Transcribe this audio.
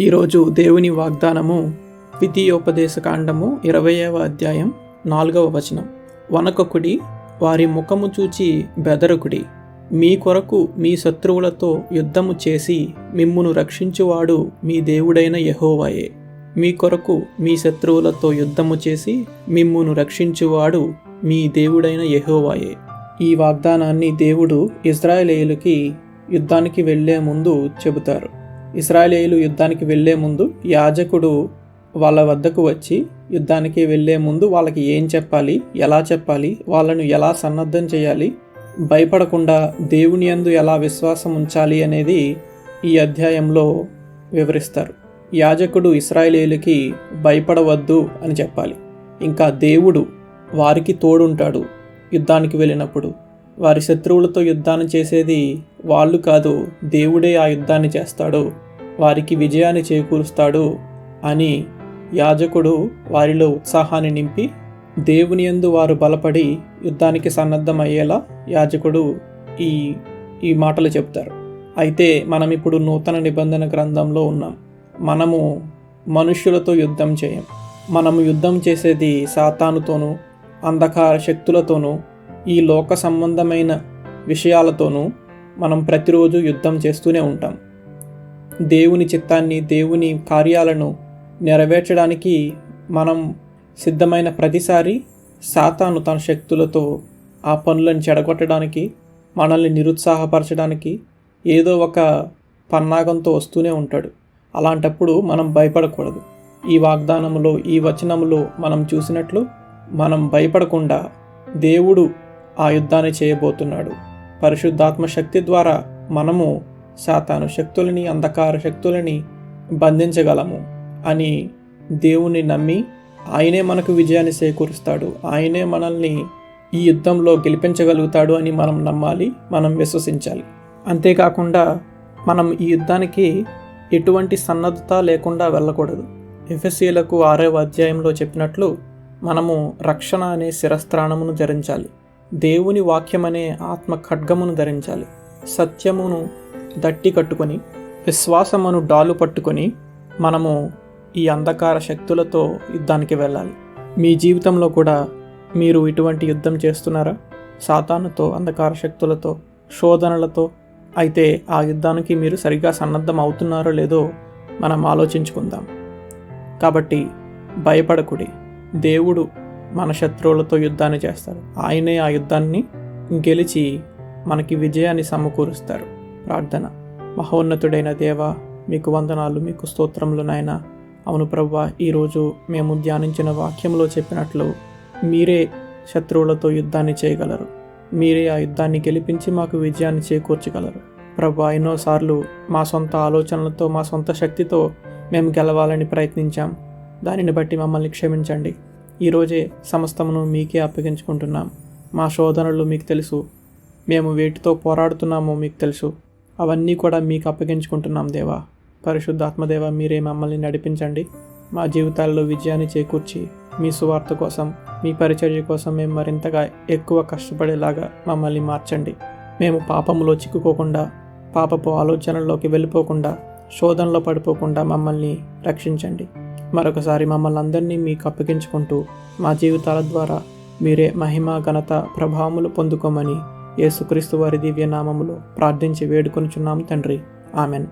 ఈరోజు దేవుని వాగ్దానము ద్వితీయోపదేశకాండము ఇరవయవ అధ్యాయం నాలుగవ వచనం. వనకొకుడి వారి ముఖము చూచి బెదరకుడి. మీ కొరకు మీ శత్రువులతో యుద్ధము చేసి మిమ్మును రక్షించువాడు మీ దేవుడైన యెహోవాయే. మీ కొరకు మీ శత్రువులతో యుద్ధము చేసి మిమ్మును రక్షించువాడు మీ దేవుడైన యహోవాయే. ఈ వాగ్దానాన్ని దేవుడు ఇజ్రాయేలీలకి యుద్ధానికి వెళ్ళే ముందు చెబుతారు. ఇస్రాయేలీలు యుద్ధానికి వెళ్ళే ముందు యాజకుడు వాళ్ళ వద్దకు వచ్చి యుద్ధానికి వెళ్ళే ముందు వాళ్ళకి ఏం చెప్పాలి ఎలా చెప్పాలి వాళ్ళను ఎలా సన్నద్ధం చేయాలి భయపడకుండా దేవుని యందు ఎలా విశ్వాసం ఉంచాలి అనేది ఈ అధ్యాయంలో వివరిస్తారు. యాజకుడు ఇస్రాయేలీలకి భయపడవద్దు అని చెప్పాలి. ఇంకా దేవుడు వారికి తోడుంటాడు యుద్ధానికి వెళ్ళినప్పుడు. వారి శత్రువులతో యుద్ధాన్ని చేసేది వాళ్ళు కాదు దేవుడే ఆ యుద్ధాన్ని చేస్తాడు వారికి విజయాన్ని చేకూరుస్తాడు అని యాజకుడు వారిలో ఉత్సాహాన్ని నింపి దేవుని యందు వారు బలపడి యుద్ధానికి సన్నద్ధమయ్యేలా యాజకుడు ఈ ఈ మాటలు చెప్తారు. అయితే మనం ఇప్పుడు నూతన నిబంధన గ్రంథంలో ఉన్నాం. మనము మనుష్యులతో యుద్ధం చేయం. మనము యుద్ధం చేసేది సాతానుతోనూ అంధకార శక్తులతోనూ ఈ లోక సంబంధమైన విషయాలతోనూ మనం ప్రతిరోజు యుద్ధం చేస్తూనే ఉంటాం. దేవుని చిత్తాన్ని దేవుని కార్యాలను నెరవేర్చడానికి మనం సిద్ధమైన ప్రతిసారి సాతాను తన శక్తులతో ఆ పనులను చెడగొట్టడానికి మనల్ని నిరుత్సాహపరచడానికి ఏదో ఒక పన్నాగంతో వస్తూనే ఉంటాడు. అలాంటప్పుడు మనం భయపడకూడదు. ఈ వాగ్దానములో ఈ వచనములో మనం చూసినట్లు మనం భయపడకుండా దేవుడు ఆ యుద్ధాన్ని చేయబోతున్నాడు. పరిశుద్ధాత్మ శక్తి ద్వారా మనము సాతాను శక్తులని అంధకార శక్తులని బంధించగలము అని దేవుని నమ్మి ఆయనే మనకు విజయాన్ని చేకూరుస్తాడు. ఆయనే మనల్ని ఈ యుద్ధంలో గెలిపించగలుగుతాడు అని మనం నమ్మాలి మనం విశ్వసించాలి. అంతేకాకుండా మనం ఈ యుద్ధానికి ఎటువంటి సన్నద్ధత లేకుండా వెళ్ళకూడదు. ఎఫ్ఎస్సీలకు ఆరవ అధ్యాయంలో చెప్పినట్లు మనము రక్షణ అనే శిరస్త్రాణమును ధరించాలి. దేవుని వాక్యం అనే ఆత్మ ఖడ్గమును ధరించాలి. సత్యమును దట్టి కట్టుకొని విశ్వాసమును డాలు పట్టుకొని మనము ఈ అంధకార శక్తులతో యుద్ధానికి వెళ్ళాలి. మీ జీవితంలో కూడా మీరు ఇటువంటి యుద్ధం చేస్తున్నారా? సాతానుతో అంధకార శక్తులతో శోధనలతో అయితే ఆ యుద్ధానికి మీరు సరిగ్గా సన్నద్ధం అవుతున్నారో లేదో మనం ఆలోచించుకుందాం. కాబట్టి భయపడకుడి. దేవుడు మన శత్రువులతో యుద్ధాన్ని చేస్తారు. ఆయనే ఆ యుద్ధాన్ని గెలిచి మనకి విజయాన్ని సమకూరుస్తారు. ప్రార్థన. మహోన్నతుడైన దేవ మీకు వందనాలు మీకు స్తోత్రములు నాయన. అవును ప్రవ్వ ఈరోజు మేము ధ్యానించిన వాక్యంలో చెప్పినట్లు మీరే శత్రువులతో యుద్ధాన్ని చేయగలరు. మీరే ఆ యుద్ధాన్ని గెలిపించి మాకు విజయాన్ని చేకూర్చగలరు. ప్రభా ఎన్నోసార్లు మా సొంత ఆలోచనలతో మా సొంత శక్తితో మేము గెలవాలని ప్రయత్నించాం. దానిని బట్టి మమ్మల్ని క్షమించండి. ఈరోజే సమస్తమును మీకే అప్పగించుకుంటున్నాం. మా శోధనలు మీకు తెలుసు. మేము వేటితో పోరాడుతున్నామో మీకు తెలుసు. అవన్నీ కూడా మీకు అప్పగించుకుంటున్నాం దేవా. పరిశుద్ధాత్మదేవ మీరే మమ్మల్ని నడిపించండి. మా జీవితాల్లో విజయాన్ని చేకూర్చి మీ సువార్త కోసం మీ పరిచర్య కోసం మేము మరింతగా ఎక్కువ కష్టపడేలాగా మమ్మల్ని మార్చండి. మేము పాపములో చిక్కుకోకుండా పాపపు ఆలోచనల్లోకి వెళ్ళిపోకుండా శోధనలో పడిపోకుండా మమ్మల్ని రక్షించండి. మరొకసారి మమ్మల్ని అందరినీ మీకు అప్పగించుకుంటూ మా జీవితాల ద్వారా మీరే మహిమ ఘనత ప్రభావములు పొందుకోమని యేసుక్రీస్తు వారి దివ్య నామములు ప్రార్థించి వేడుకొనిచున్నాము తండ్రి. ఆమెన్.